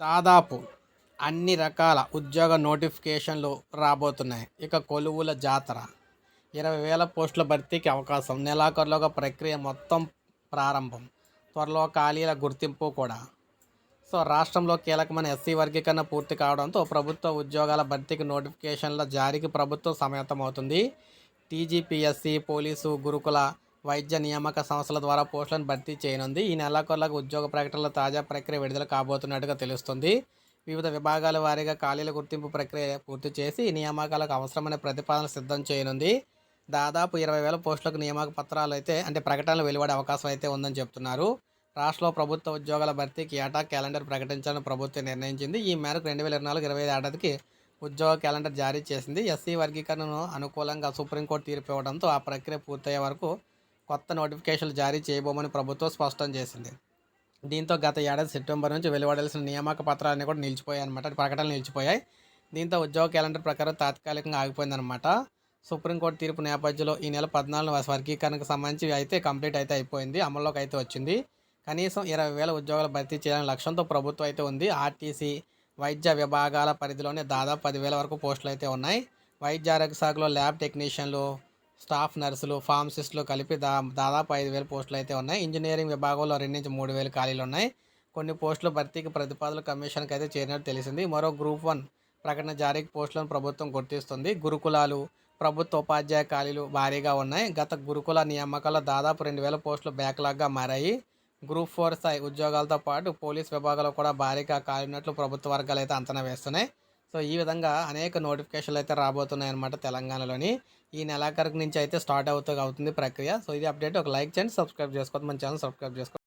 దాదాపు అన్ని రకాల ఉద్యోగ నోటిఫికేషన్లు రాబోతున్నాయి. ఇక కొలువుల జాతర. ఇరవై వేల పోస్టుల భర్తీకి అవకాశం. నెలాఖరులోగా ప్రక్రియ మొత్తం ప్రారంభం. త్వరలో ఖాళీల గుర్తింపు కూడా. సో రాష్ట్రంలో కీలకమైన ఎస్సీ వర్గీకరణ పూర్తి కావడంతో ప్రభుత్వ ఉద్యోగాల భర్తీకి నోటిఫికేషన్ల జారీకి ప్రభుత్వం సమాయత్తమవుతుంది. టీజీపీఎస్సీ పోలీసు గురుకుల వైద్య నియామక సంస్థల ద్వారా పోస్టులను భర్తీ చేయనుంది. ఈ నెలాఖరులకు ఉద్యోగ ప్రకటనల తాజా ప్రక్రియ విడుదల కాబోతున్నట్టుగా తెలుస్తుంది. వివిధ విభాగాల వారీగా ఖాళీల గుర్తింపు ప్రక్రియ పూర్తి చేసి ఈ నియామకాలకు అవసరమైన ప్రతిపాదన సిద్ధం చేయనుంది. దాదాపు ఇరవై వేల పోస్టులకు నియామక పత్రాలు అయితే అంటే ప్రకటనలు వెలువడే అవకాశం అయితే ఉందని చెప్తున్నారు. రాష్ట్రంలో ప్రభుత్వ ఉద్యోగాల భర్తీకి ఏటా క్యాలెండర్ ప్రకటించాలని ప్రభుత్వం నిర్ణయించింది. ఈ మేరకు రెండు వేల ఇరవై నాలుగు ఇరవై ఐదు ఏడాదికి ఉద్యోగ క్యాలెండర్ జారీ చేసింది. ఎస్సీ వర్గీకరణను అనుకూలంగా సుప్రీంకోర్టు తీర్పు ఇవ్వడంతో ఆ ప్రక్రియ పూర్తయ్యే వరకు కొత్త నోటిఫికేషన్లు జారీ చేయబోమని ప్రభుత్వం స్పష్టం చేసింది. దీంతో గత ఏడాది సెప్టెంబర్ నుంచి వెలువడాల్సిన నియామక పత్రాలన్నీ కూడా నిలిచిపోయాయి అనమాట ప్రకటనలు నిలిచిపోయాయి. దీంతో ఉద్యోగ క్యాలెండర్ ప్రకారం తాత్కాలికంగా ఆగిపోయిందనమాట సుప్రీంకోర్టు తీర్పు నేపథ్యంలో ఈ నెల పద్నాలుగు వర్గీకరణకు సంబంధించి అయితే కంప్లీట్ అయితే అయిపోయింది. అమల్లోకి అయితే వచ్చింది. కనీసం ఇరవై వేల ఉద్యోగాలు భర్తీ చేయాలనే లక్ష్యంతో ప్రభుత్వం అయితే ఉంది. ఆర్టీసీ వైద్య విభాగాల పరిధిలోనే దాదాపు పదివేల వరకు పోస్టులు అయితే ఉన్నాయి. వైద్య ఆరోగ్య శాఖలో ల్యాబ్ టెక్నీషియన్లు స్టాఫ్ నర్సులు ఫార్మసిస్టులు కలిపి దా దాదాపు ఐదు వేల పోస్టులు అయితే ఉన్నాయి. ఇంజనీరింగ్ విభాగంలో రెండు నుంచి మూడు వేలు ఖాళీలు ఉన్నాయి. కొన్ని పోస్టులు భర్తీకి ప్రతిపాదనలు కమిషన్కి అయితే చేరినట్టు తెలిసింది. మరో గ్రూప్ వన్ ప్రకటన జారీకి పోస్టులను ప్రభుత్వం గుర్తిస్తుంది. గురుకులాలు ప్రభుత్వ ఉపాధ్యాయ ఖాళీలు భారీగా ఉన్నాయి. గత గురుకుల నియామకాల్లో దాదాపు రెండు వేల పోస్టులు బ్యాక్లాగ్గా మారాయి. గ్రూప్ ఫోర్ స్థాయి ఉద్యోగాలతో పాటు పోలీస్ విభాగాలు కూడా భారీగా కాలినట్లు ప్రభుత్వ వర్గాలు అయితే అంచనా వేస్తున్నాయి. సో ఈ విధంగా అనేక నోటిఫికేషన్లు అయితే రాబోతున్నాయి అనమాట తెలంగాణలోని. ఈ నెలాఖరుకు నుంచి అయితే స్టార్ట్ అవుతూ అవుతుంది ప్రక్రియ. సో ఇది అప్డేట్. ఒక లైక్ చేయండి సబ్స్క్రైబ్ చేసుకోవద్దు. మన ఛానల్ సబ్స్క్రైబ్ చేసుకోండి